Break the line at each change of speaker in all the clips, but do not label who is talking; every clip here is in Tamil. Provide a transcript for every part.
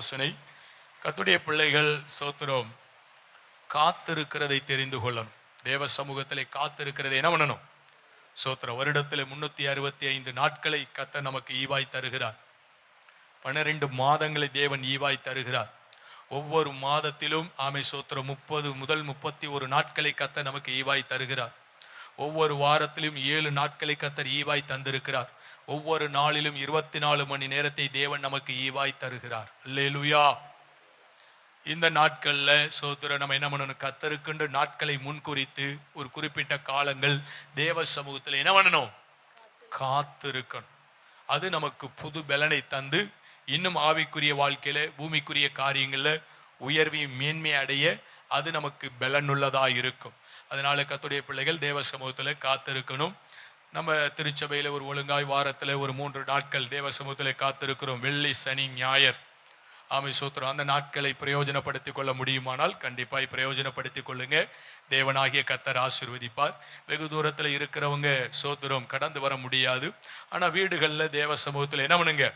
ஆலோசனை. கத்துடைய பிள்ளைகள் சோத்திரம் காத்திருக்கிறதை தெரிந்து கொள்ளணும். தேவ சமூகத்திலே காத்திருக்கிறதை என்ன பண்ணணும்? சோத்திரம் வருடத்தில் முன்னூத்தி அறுபத்தி ஐந்து நாட்களை கத்த நமக்கு ஈவாய் தருகிறார். பன்னிரெண்டு மாதங்களை தேவன் ஈவாய் தருகிறார். ஒவ்வொரு மாதத்திலும் ஆமை சோத்திரம் முப்பது முதல் முப்பத்தி ஒரு நாட்களை கத்த நமக்கு ஈவாய் தருகிறார். ஒவ்வொரு வாரத்திலும் ஏழு நாட்களை கத்தர் ஈவாய் தந்திருக்கிறார். ஒவ்வொரு நாளிலும் இருபத்தி நாலு மணி நேரத்தை தேவன் நமக்கு ஈவாய் தருகிறார். லேலுயா இந்த நாட்கள்ல சோதர நம்ம என்ன பண்ணணும்? கத்தருக்குன்ற நாட்களை முன்குறித்து ஒரு குறிப்பிட்ட காலங்கள் தேவ சமூகத்தில் என்ன பண்ணணும்? காத்திருக்கணும். அது நமக்கு புது பலனை தந்து இன்னும் ஆவிக்குரிய வாழ்க்கையில பூமிக்குரிய காரியங்களில் உயர்வையும் மேன்மை அடைய அது நமக்கு பலனுள்ளதாக இருக்கும். அதனால கத்துடைய பிள்ளைகள் தேவ சமூகத்தில் காத்திருக்கணும். நம்ம திருச்சபையில் ஒரு ஒழுங்காய் வாரத்தில் ஒரு மூன்று நாட்கள் தேவ சமூகத்தில் காத்திருக்கிறோம். வெள்ளி சனி ஞாயர் ஆமை சூத்திரம் அந்த நாட்களை பிரயோஜனப்படுத்திக் கொள்ள முடியுமானால் கண்டிப்பாக பிரயோஜனப்படுத்திக் கொள்ளுங்க. தேவனாகிய கத்தர் ஆசீர்வதிப்பார். வெகு தூரத்தில் இருக்கிறவங்க சோத்திரம் கடந்து வர முடியாது. ஆனால் வீடுகளில் தேவ சமூகத்தில் என்ன பண்ணுங்க?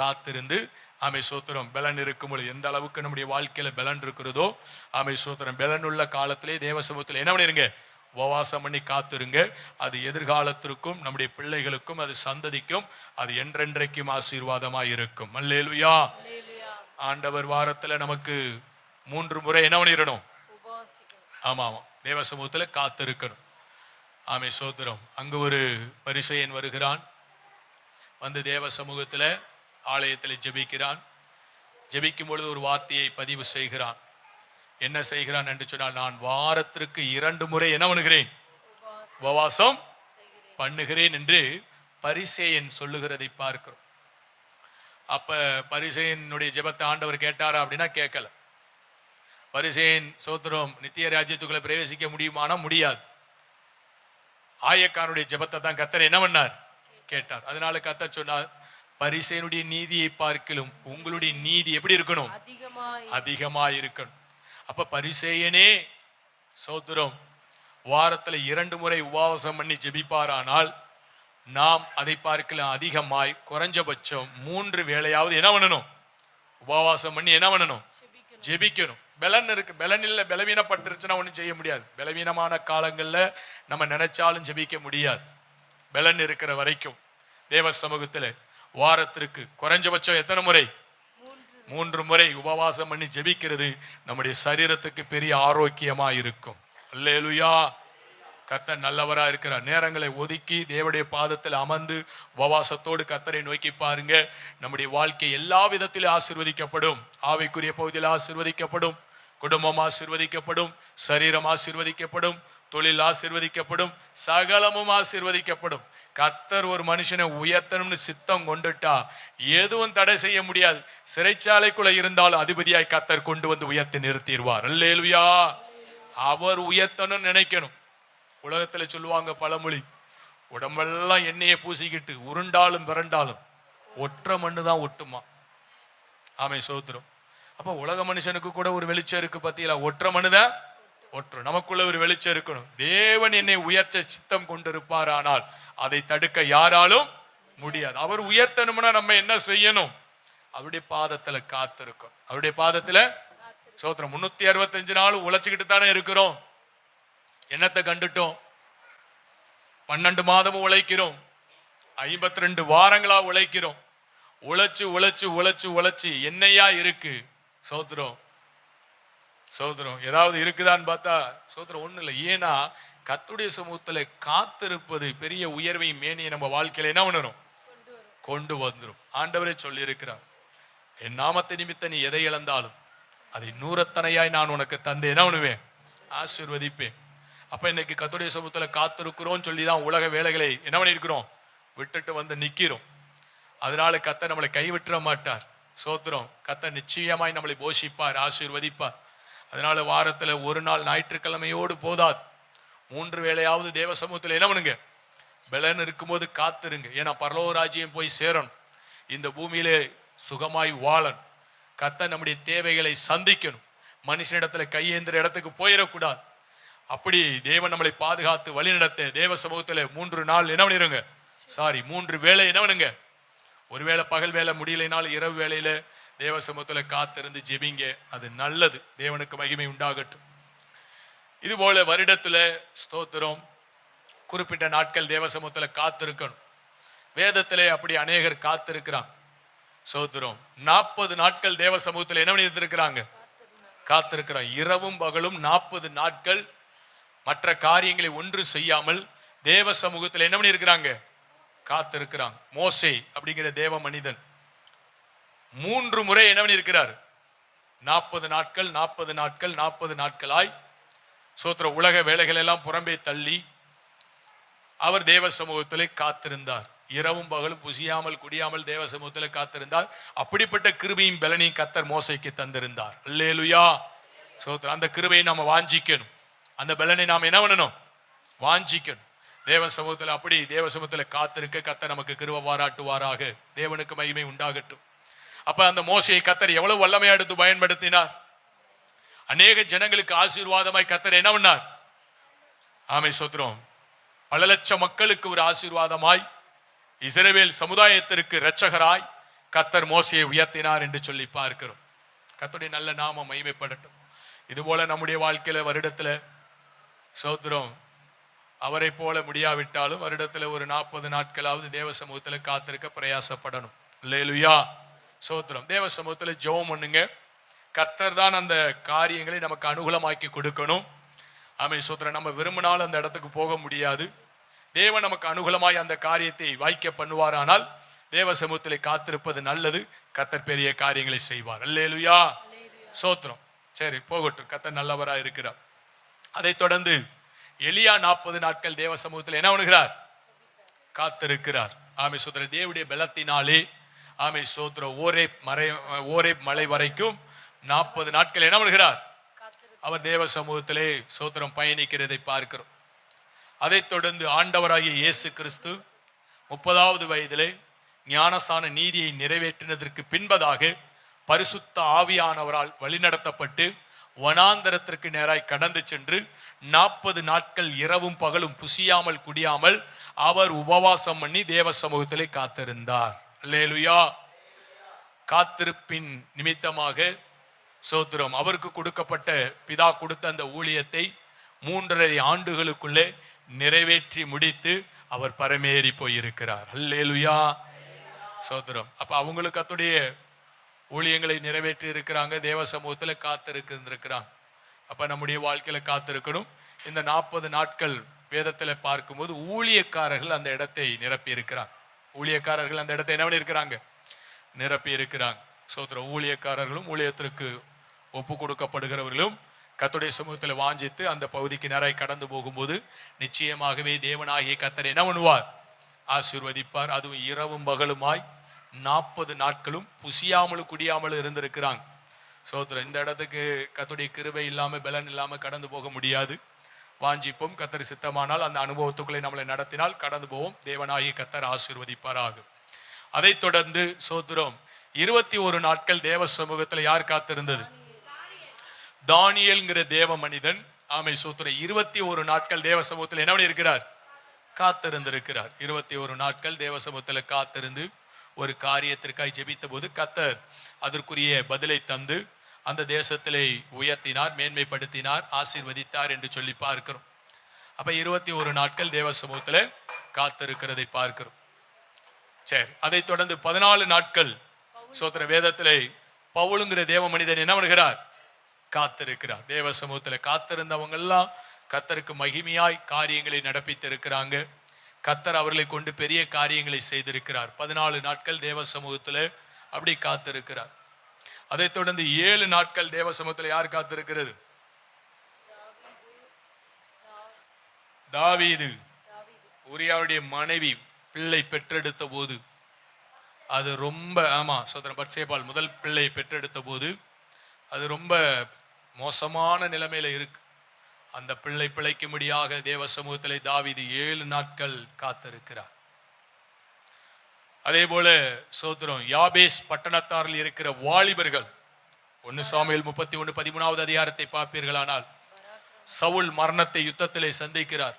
காத்திருந்து ஆமை சோத்திரம் பலன் இருக்கும் பொழுது எந்த அளவுக்கு நம்முடைய வாழ்க்கையில பலன் இருக்கிறதோ ஆமை சோத்திரம் பலன் உள்ள காலத்திலே தேவ சமூகத்தில் என்ன பண்ணிருங்க? உபவாசம் பண்ணி காத்திருங்க. அது எதிர்காலத்திற்கும் நம்முடைய பிள்ளைகளுக்கும் அது சந்ததிக்கும் அது என்றென்றைக்கும் ஆசீர்வாதமாக இருக்கும். அல்லேலுயா. ஆண்டவர் வாரத்துல நமக்கு மூன்று முறை என்ன பண்ணிடணும் ஆமா ஆமா தேவ சமூகத்துல காத்திருக்கணும். ஆமை சோத்திரம். அங்கு ஒரு பரிசையன் வருகிறான். வந்து தேவ சமூகத்துல ஆலயத்தில் ஜெபிக்கிறான். ஜெபிக்கும் பொழுது ஒரு வார்த்தையை பதிவு செய்கிறான். என்ன செய்கிறான் என்று சொன்னால் நான் வாரத்திற்கு இரண்டு முறை என்ன பண்ணுகிறேன்? உபவாசம் பண்ணுகிறேன் என்று பரிசேயன் சொல்லுகிறதை பார்க்கிறோம். அப்ப பரிசேயனுடைய ஜெபத்தை ஆண்டவர் கேட்டாரா அப்படின்னா கேட்கல. பரிசேயன் சோத்திரம் நித்திய ராஜ்யத்துக்குள்ள பிரவேசிக்க முடியுமானா முடியாது. ஆயக்காரனுடைய ஜெபத்தை தான் கத்தர் என்ன பண்ணார்? கேட்டார். அதனால கத்தர் சொன்னார் பரிசேனுடைய நீதியை பார்க்கலும் உங்களுடைய நீதி எப்படி இருக்கணும்? அதிகமா இருக்கணும் அப்ப பரிசேயனே சோத்திரம் வாரத்துல இரண்டு முறை உபவாசம் பண்ணி ஜெபிப்பாரானால் நாம் அதை பார்க்கலாம் அதிகமாய் குறைஞ்சபட்சம் மூன்று வேளையாவது என்ன பண்ணணும்? உபவாசம் பண்ணி என்ன பண்ணணும்? ஜெபிக்கணும். பலன் இருக்கு. பலன் இல்லை பலவீனப்பட்டுருச்சுன்னா ஒன்றும் செய்ய முடியாது. பலவீனமான காலங்கள்ல நம்ம நினைச்சாலும் ஜெபிக்க முடியாது. பலன் இருக்கிற வரைக்கும் தேவ சமூகத்துல வாரத்திற்கு குறைஞ்சபட்சம் எத்தனை முறை? மூன்று முறை உபவாசம் பண்ணி ஜெபிக்கிறது நம்முடைய சரீரத்துக்கு பெரிய ஆரோக்கியமா இருக்கும். அல்லேலுயா. கர்த்தர் நல்லவராக இருக்கிறார். நேரங்களை ஒதுக்கி தேவடைய பாதத்தில் அமர்ந்து உபவாசத்தோடு கர்த்தரை நோக்கி பாருங்க. நம்முடைய வாழ்க்கை எல்லா விதத்திலும் ஆசீர்வதிக்கப்படும். ஆவிக்குரிய பகுதியில் ஆசீர்வதிக்கப்படும். குடும்பம் ஆசீர்வதிக்கப்படும். சரீரம் ஆசீர்வதிக்கப்படும். தொழில் ஆசீர்வதிக்கப்படும். சகலமும் ஆசீர்வதிக்கப்படும். கத்தர் ஒரு மனுஷனை உயர்த்தணும்னு சித்தம் கொண்டுட்டா எதுவும் தடை செய்ய முடியாது. சிறைச்சாலைக்குள்ள இருந்தாலும் அதிபதியாய் கத்தர் கொண்டு வந்து உயர்த்தி நிறுத்திடுவார். அல்லேலுயா. அவர் உயர்த்தணும்னு நினைக்கணும். உலகத்துல சொல்லுவாங்க பழமொழி உடம்பெல்லாம் எண்ணெயை பூசிக்கிட்டு உருண்டாலும் பிறண்டாலும் ஒற்றை மண்ணு தான் ஒட்டுமா? ஆமை சோத்திரம். அப்போ உலக மனுஷனுக்கு கூட ஒரு வெளிச்சம் இருக்கு பத்தியில ஒற்றை மனுதான் ஒற்று. நமக்குள்ள ஒரு வெளிச்சம் இருக்கணும். தேவன் என்னை உயர்த்த சித்தம் கொண்டிருப்பார் ஆனால் அதை தடுக்க யாராலும் முடியாது. அவர் உயர்த்தணும்னா நம்ம என்ன செய்யணும்? அவருடைய பாதத்துல காத்திருக்கும் அவருடைய பாதத்துல சோத்திரம். முன்னூத்தி அறுபத்தஞ்சு நாள் உழைச்சுக்கிட்டு தானே இருக்கிறோம். என்னத்தை கண்டுட்டோம்? பன்னெண்டு மாதமும் உழைக்கிறோம். ஐம்பத்தி ரெண்டு வாரங்களா உழைக்கிறோம். உழைச்சு உழைச்சு உழைச்சு உழைச்சு என்னையா இருக்கு? சோத்திரம். சோதரம் ஏதாவது இருக்குதான்னு பார்த்தா சோதரம் ஒண்ணும் இல்லை. ஏன்னா கத்துடைய சமூகத்துல காத்திருப்பது பெரிய உயர்வை மேனியை நம்ம வாழ்க்கையில என்ன உணரும்? கொண்டு வந்துடும் ஆண்டவரே சொல்லியிருக்கிறார் என் நாமத்தை நிமித்த நீ எதை இழந்தாலும் அதை நூறத்தனையாய் நான் உனக்கு தந்தேன். என்ன பண்ணுவேன் ஆசீர்வதிப்பேன். அப்ப இன்னைக்கு கத்துடைய சமூகத்தில் காத்திருக்கிறோம் சொல்லி தான் உலக வேலைகளை என்ன பண்ணியிருக்கிறோம்? விட்டுட்டு வந்து நிக்கிறோம். அதனால கத்தை நம்மளை கைவிட்டுற மாட்டார். சோத்திரம் கத்தை நிச்சயமாய் நம்மளை போஷிப்பார் ஆசீர்வதிப்பார். அதனால வாரத்தில் ஒரு நாள் ஞாயிற்றுக்கிழமையோடு போதாது. மூன்று வேளையாவது தேவ சமூகத்தில் என்ன பண்ணுங்க? பலன் இருக்கும்போது காத்திருங்க. ஏன்னா பரலோக ராஜ்யம் போய் சேரணும். இந்த பூமியிலே சுகமாய் வாழணும். கத்த நம்முடைய தேவைகளை சந்திக்கணும். மனுஷனிடத்துல கையேந்திர இடத்துக்கு போயிடக்கூடாது. அப்படி தேவன் நம்மளை பாதுகாத்து வழிநடத்த தேவ சமூகத்தில் மூன்று நாள் என்ன பண்ணிருங்க? சாரி மூன்று வேளை என்ன பண்ணுங்க? ஒருவேளை பகல் வேலை முடியலைனாலும் இரவு வேளையில தேவ சமூகத்தில் காத்திருந்து ஜெபிங்க. அது நல்லது. தேவனுக்கு மகிமை உண்டாகட்டும். இதுபோல வருடத்தில் ஸ்தோத்திரம் குறிப்பிட்ட நாட்கள் தேவ சமூகத்தில் காத்திருக்கணும். வேதத்திலே அப்படி அநேகர் காத்திருக்கிறாங்க. சோத்திரம் நாற்பது நாட்கள் தேவ சமூகத்தில் என்ன பண்ணியிருக்கிறாங்க காத்திருக்கிறான் இரவும் பகலும் நாற்பது நாட்கள் மற்ற காரியங்களை ஒன்று செய்யாமல் தேவ சமூகத்தில் என்ன பண்ணியிருக்கிறாங்க? காத்திருக்கிறாங்க. மோசே அப்படிங்கிற தேவ மனிதன். மூன்று முறை என்ன இருக்கிறார் நாற்பது நாட்கள் நாற்பது நாட்கள் நாற்பது நாட்களாய் சோத்திர உலக வேலைகள் எல்லாம் புறம்பே தள்ளி அவர் தேவ சமூகத்திலே காத்திருந்தார். இரவும் பகலும் புசியாமல் குடியாமல் தேவ சமூகத்தில் காத்திருந்தார். அப்படிப்பட்ட கிருபையும் பலனையும் கத்தர் மோசைக்கு தந்திருந்தார். அல்லேலுயா. சோத்திரம் அந்த கிருபையை நாம வாஞ்சிக்கணும். அந்த பலனை நாம் என்ன பண்ணணும்? வாஞ்சிக்கணும். தேவ சமூகத்தில் அப்படி தேவ சமூகத்தில் காத்திருக்க கத்தர் நமக்கு கிருப பாராட்டுவாராக. தேவனுக்கு மகிமை உண்டாகட்டும். அப்ப அந்த மோசையை கத்தர் எவ்வளவு வல்லமையா எடுத்து பயன்படுத்தினார்? அநேக ஜனங்களுக்கு ஆசீர்வாதமாய் கத்தர் என்ன பண்ணார்? ஆமை சொத்துறோம் பல லட்சம் மக்களுக்கு ஒரு ஆசீர்வாதமாய் இஸ்ரவேல் சமுதாயத்திற்கு இரட்சகராய் கத்தர் மோசையை உயர்த்தினார் என்று சொல்லி பார்க்கிறோம். கத்தருடைய நல்ல நாம மகிமைப்படட்டும். இதுபோல நம்முடைய வாழ்க்கையில வருடத்துல சோத்திரம் அவரை போல முடியாவிட்டாலும் வருடத்துல ஒரு நாற்பது நாட்களாவது தேவ சமூகத்துல காத்திருக்க பிரயாசப்படணும். லேலுயா சோத்திரம். தேவ சமூகத்துல ஜெபம் பண்ணுங்க. கர்த்தர் தான் அந்த காரியங்களை நமக்கு அனுகூலமாக்கி கொடுக்கணும். ஆமை சோத்திரம். நம்ம விரும்பினாலும் அந்த இடத்துக்கு போக முடியாது. தேவன் நமக்கு அனுகூலமாய் அந்த காரியத்தை வாய்க்க பண்ணுவாரானால் தேவ சமூகத்திலே காத்திருப்பது நல்லது. கத்தர் பெரிய காரியங்களை செய்வார். அல்லேலுயா. சோத்திரம். சரி போகட்டும். கத்தர் நல்லவரா இருக்கிறார். அதைத் தொடர்ந்து எளியா நாற்பது நாட்கள் தேவ சமூகத்தில் என்ன பண்ணுகிறார்? காத்திருக்கிறார். ஆமை சோதர தேவடைய பலத்தினாலே ஆமை சோத்திர ஓரே மறை ஓரே மலை வரைக்கும் நாற்பது நாட்கள் என்ன பண்ணுகிறார்? அவர் தேவ சமூகத்திலே சோத்திரம் பயணிக்கிறதை பார்க்கிறோம். அதைத் தொடர்ந்து ஆண்டவராகிய இயேசு கிறிஸ்து முப்பதாவது வயதிலே ஞானசான நீதியை நிறைவேற்றினதற்கு பின்பதாக பரிசுத்த ஆவியானவரால் வழிநடத்தப்பட்டு வனாந்தரத்திற்கு நேராய் கடந்து சென்று நாற்பது நாட்கள் இரவும் பகலும் புசியாமல் குடியாமல் அவர் உபவாசம் பண்ணி தேவ சமூகத்திலே காத்திருந்தார். லேலுயா காத்திருப்பின் நிமித்தமாக சோத்திரம். அவருக்கு கொடுக்கப்பட்ட பிதா கொடுத்த அந்த ஊழியத்தை மூன்றரை ஆண்டுகளுக்குள்ளே நிறைவேற்றி முடித்து அவர் பரமேறி போயிருக்கிறார். அல்லேலுயா. சோத்திரம். அப்ப அவங்களுக்கு அத்துடைய ஊழியங்களை நிறைவேற்றி இருக்கிறாங்க. தேவ சமூகத்துல காத்திருக்கிறாங்க அப்ப நம்முடைய வாழ்க்கையில காத்திருக்கணும். இந்த நாற்பது நாட்கள் வேதத்துல பார்க்கும்போது ஊழியக்காரர்கள் அந்த இடத்தை நிரப்பி இருக்கிறாங்க ஊழியக்காரர்கள் அந்த இடத்தை என்ன பண்ணியிருக்கிறாங்க? நிரப்பி இருக்கிறாங்க சோத்திர ஊழியக்காரர்களும் ஊழியத்திற்கு ஒப்பு கொடுக்கப்படுகிறவர்களும் கத்துடைய சமூகத்தில் வாஞ்சித்து அந்த பகுதிக்கு நிறைய கடந்து போகும்போது நிச்சயமாகவே தேவனாகிய கத்தர் என்ன பண்ணுவார்? ஆசீர்வதிப்பார். அதுவும் இரவும் பகலுமாய் நாற்பது நாட்களும் புசியாமலும் குடியாமலும் இருந்திருக்கிறாங்க. சோத்திரம் இந்த இடத்துக்கு கத்துடைய கிருபை இல்லாமல் பலன் இல்லாமல் கடந்து போக முடியாது. வாஞ்சிப்போம். கத்தர் சித்தமானால் அந்த அனுபவத்துக்குள்ளே நம்மளை நடத்தினால் கடந்து போவோம். தேவனாகிய கத்தர் ஆசீர்வதிப்பாராக. அதைத் தொடர்ந்து சோத்திரம் இருபத்தி ஒரு நாட்கள் தேவ சமூகத்தில் யார் காத்திருந்தது? தானியல்ங்கிற தேவ மனிதன். ஆமை சோத்திரம் இருபத்தி ஒரு நாட்கள் தேவ சமூகத்தில் என்ன இருக்கிறார் காத்திருந்திருக்கிறார். இருபத்தி ஒரு நாட்கள் தேவ சமூகத்தில் காத்திருந்து ஒரு காரியத்திற்காய் ஜெபித்த போது கத்தர் அதற்குரிய பதிலை தந்து அந்த தேசத்திலே உயர்த்தினார் மேன்மைப்படுத்தினார் ஆசீர்வதித்தார் என்று சொல்லி பார்க்கிறோம். அப்ப இருபத்தி ஒரு நாட்கள் தேவ சமூகத்தில் காத்திருக்கிறதை பார்க்கிறோம். சரி அதைத் தொடர்ந்து பதினாலு நாட்கள் சோத்திர வேதத்திலே பவுலுங்கிற தேவ மனிதன் என்ன பண்ணுகிறார்? காத்திருக்கிறார். தேவ சமூகத்தில் காத்திருந்தவங்க எல்லாம் கத்தருக்கு மகிமையாய் காரியங்களை நடப்பித்திருக்கிறாங்க. கத்தர் அவர்களை கொண்டு பெரிய காரியங்களை செய்திருக்கிறார். பதினாலு நாட்கள் தேவ சமூகத்தில் அப்படி காத்திருக்கிறார். அதைத் தொடர்ந்து ஏழு நாட்கள் தேவ சமூகத்தில் யார் காத்திருக்கிறது? தாவீது. உரியாவுடைய மனைவி பிள்ளை பெற்றெடுத்த போது அது ரொம்ப ஆமா சோதரன் பட்சேபால் முதல் பிள்ளை பெற்றெடுத்த போது அது ரொம்ப மோசமான நிலைமையில இருக்கு. அந்த பிள்ளை பிழைக்கும்படியாக தேவ சமூகத்திலே தாவீது ஏழு நாட்கள் காத்திருக்கிறார். அதே போல சோத்திரம் யாபேஸ் பட்டணத்தாரில் இருக்கிற வாலிபர்கள். ஒன்னு சாமியில் முப்பத்தி ஒன்று பதிமூணாவது அதிகாரத்தை பார்ப்பீர்களானால் சவுல் மரணத்தை யுத்தத்திலே சந்திக்கிறார்.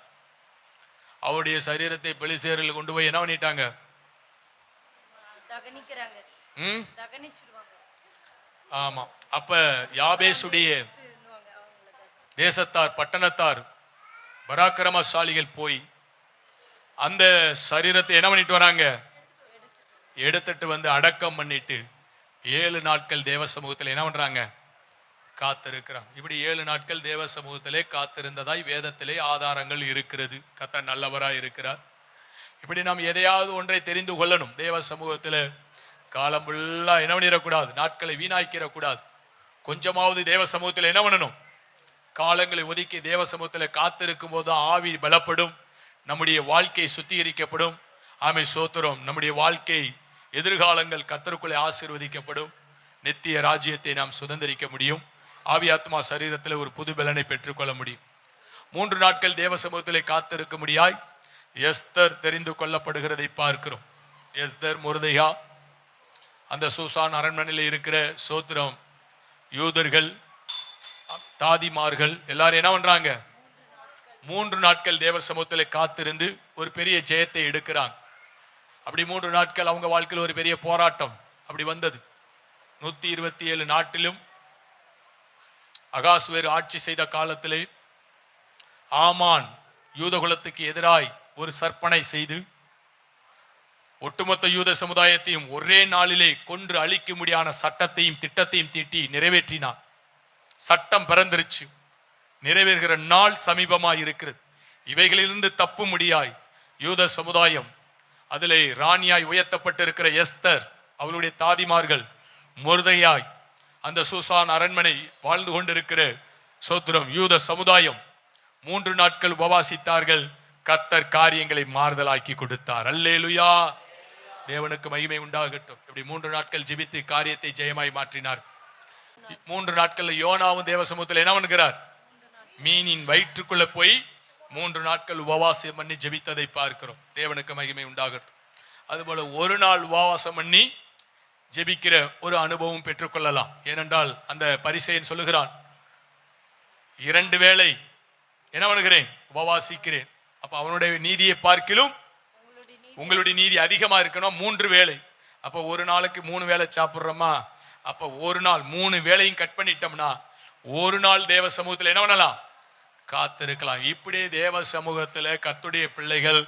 அவருடைய சரீரத்தை பெலிசேரில் கொண்டு போய் என்ன பண்ணிட்டாங்க? ஆமா. அப்ப யாபேசுடைய தேசத்தார் பட்டணத்தார் பராக்கிரமசாலிகள் போய் அந்த சரீரத்தை என்ன பண்ணிட்டு வராங்க? எடுத்துட்டு வந்து அடக்கம் பண்ணிட்டு ஏழு நாட்கள் தேவ சமூகத்தில் என்ன பண்ணுறாங்க காத்திருக்கிறான் இப்படி ஏழு நாட்கள் தேவ சமூகத்திலே காத்திருந்ததாய் வேதத்திலே ஆதாரங்கள் இருக்கிறது. கத்த நல்லவராய் இருக்கிறார். இப்படி நாம் எதையாவது ஒன்றை தெரிந்து கொள்ளணும். தேவ சமூகத்தில் காலம் ஃபுல்லாக என்ன பண்ணிடக்கூடாது? நாட்களை வீணாக்கிடக்கூடாது. கொஞ்சமாவது தேவ சமூகத்தில் என்ன பண்ணணும்? காலங்களை ஒதுக்கி தேவ சமூகத்தில் காத்திருக்கும் போது ஆவி பலப்படும். நம்முடைய வாழ்க்கை சுத்திகரிக்கப்படும். ஆமை சோத்திரம். நம்முடைய வாழ்க்கை எதிர்காலங்கள் கத்தருக்குள்ளே ஆசிர்வதிக்கப்படும். நித்திய ராஜ்யத்தை நாம் சுதந்திரிக்க முடியும். ஆவியாத்மா சரீரத்தில் ஒரு புது பலனை பெற்றுக்கொள்ள முடியும். மூன்று நாட்கள் தேவ சமூகத்திலே காத்திருக்க முடியாய் எஸ்தர் தெரிந்து கொள்ளப்படுகிறதை பார்க்கிறோம். எஸ்தர் முருதையா அந்த சூசான் அரண்மனையில் இருக்கிற சோத்திரம் யூதர்கள் தாதிமார்கள் எல்லாரும் என்ன பண்றாங்க? மூன்று நாட்கள் தேவ சமூகத்தில் காத்திருந்து ஒரு பெரிய ஜெயத்தை எடுக்கிறாங்க. அப்படி மூன்று நாட்கள் அவங்க வாழ்க்கையில் ஒரு பெரிய போராட்டம் அப்படி வந்தது. நூத்தி இருபத்தி ஏழு நாட்டிலும் அகாசுவேர் ஆட்சி செய்த காலத்திலே ஆமான் யூதகுலத்துக்கு எதிராய் ஒரு சற்பனை செய்து ஒட்டுமொத்த யூத சமுதாயத்தையும் ஒரே நாளிலே கொன்று அழிக்கும்படியான சட்டத்தையும் திட்டத்தையும் தீட்டி நிறைவேற்றினான். சட்டம் பிறந்துருச்சு. நிறைவேறுகிற நாள் சமீபமாக இருக்கிறது. இவைகளிலிருந்து தப்பு முடியாய் யூத சமுதாயம் அதிலே ராணியாய் உயர்த்தப்பட்டிருக்கிற எஸ்தர் அவளுடைய தாதிமார்கள் முருதையாய் அந்த சூசான் அரண்மனை வாழ்ந்து கொண்டிருக்கிற சோத்திரம் யூத சமுதாயம் மூன்று நாட்கள் உபவாசித்தார்கள் கர்த்தர் காரியங்களை மாறுதலாக்கி கொடுத்தார். அல்லேலுயா! தேவனுக்கு மகிமை உண்டாகட்டும். இப்படி மூன்று நாட்கள் ஜெபித்து காரியத்தை ஜெயமாய் மாற்றினார். மூன்று நாட்கள்ல யோனாவும் தேவ சமூகத்தில் என்ன பண்ணுகிறார்? மீனின் வயிற்றுக்குள்ள போய் மூன்று நாட்கள் உபவாசம் பண்ணி ஜெபித்ததை பார்க்கிறோம். தேவனுக்கு மகிமை உண்டாகட்டும். அதுபோல ஒரு நாள் உபவாசம் பண்ணி ஜெபிக்கிற ஒரு அனுபவம் பெற்றுக்கொள்ளலாம். ஏனென்றால் அந்த பரிசையன் சொல்லுகிறான் இரண்டு வேளை என்ன பண்ணுகிறேன்? உபவாசிக்கிறேன். அப்போ அவனுடைய நீதியை பார்க்கிலும் உங்களுடைய நீதி அதிகமா இருக்கணும் மூன்று வேளை. அப்போ ஒரு நாளுக்கு மூணு வேளை சாப்பிட்றோமா? அப்போ ஒரு நாள் மூணு வேலையும் கட் பண்ணிட்டோம்னா ஒரு நாள் தேவ சமூகத்தில் என்ன பண்ணலாம்? காத்திருக்கலாம். இப்படி தேவ சமூகத்தில் கத்துடைய பிள்ளைகள்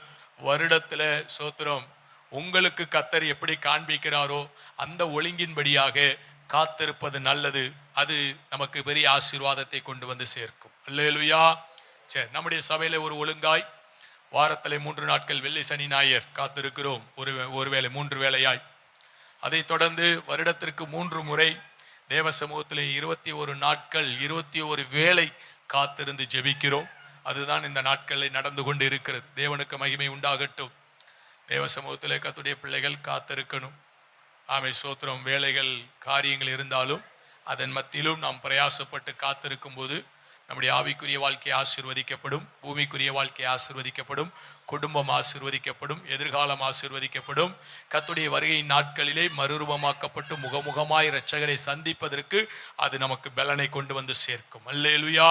வருடத்தில் சோத்திரம் உங்களுக்கு கத்தர் எப்படி காண்பிக்கிறாரோ அந்த ஒழுங்கின்படியாக காத்திருப்பது நல்லது. அது நமக்கு பெரிய ஆசீர்வாதத்தை கொண்டு வந்து சேர்க்கும். இல்லையா சரி நம்முடைய சபையில் ஒரு ஒழுங்காய். வாரத்தில் மூன்று நாட்கள் வெள்ளி சனி ஞாயிறு காத்திருக்கிறோம். ஒரு ஒருவேளை மூன்று வேளையாய். அதைத் தொடர்ந்து வருடத்திற்கு மூன்று முறை தேவ சமூகத்தில் இருபத்தி ஒரு நாட்கள் இருபத்தி ஒரு வேளை காத்திருந்து ஜெபிக்கிறோம். அதுதான் இந்த நாட்களில் நடந்து கொண்டு இருக்கிறது தேவனுக்கு மகிமை உண்டாகட்டும். தேவ சமூகத்தில் கத்துடைய பிள்ளைகள் காத்திருக்கணும். ஆமை சோத்திரம் வேலைகள் காரியங்கள் இருந்தாலும் அதன் மத்தியிலும் நாம் பிரயாசப்பட்டு காத்திருக்கும் போது நம்முடைய ஆவிக்குரிய வாழ்க்கை ஆசீர்வதிக்கப்படும் பூமிக்குரிய வாழ்க்கை ஆசீர்வதிக்கப்படும் குடும்பம் ஆசிர்வதிக்கப்படும் எதிர்காலம் ஆசீர்வதிக்கப்படும். கத்துடைய வருகை நாட்களிலே மறுரூபமாக்கப்பட்டு முகமுகமாய் இரட்சகரை சந்திப்பதற்கு அது நமக்கு பலனை கொண்டு வந்து சேர்க்கும். அல்லேலுயா!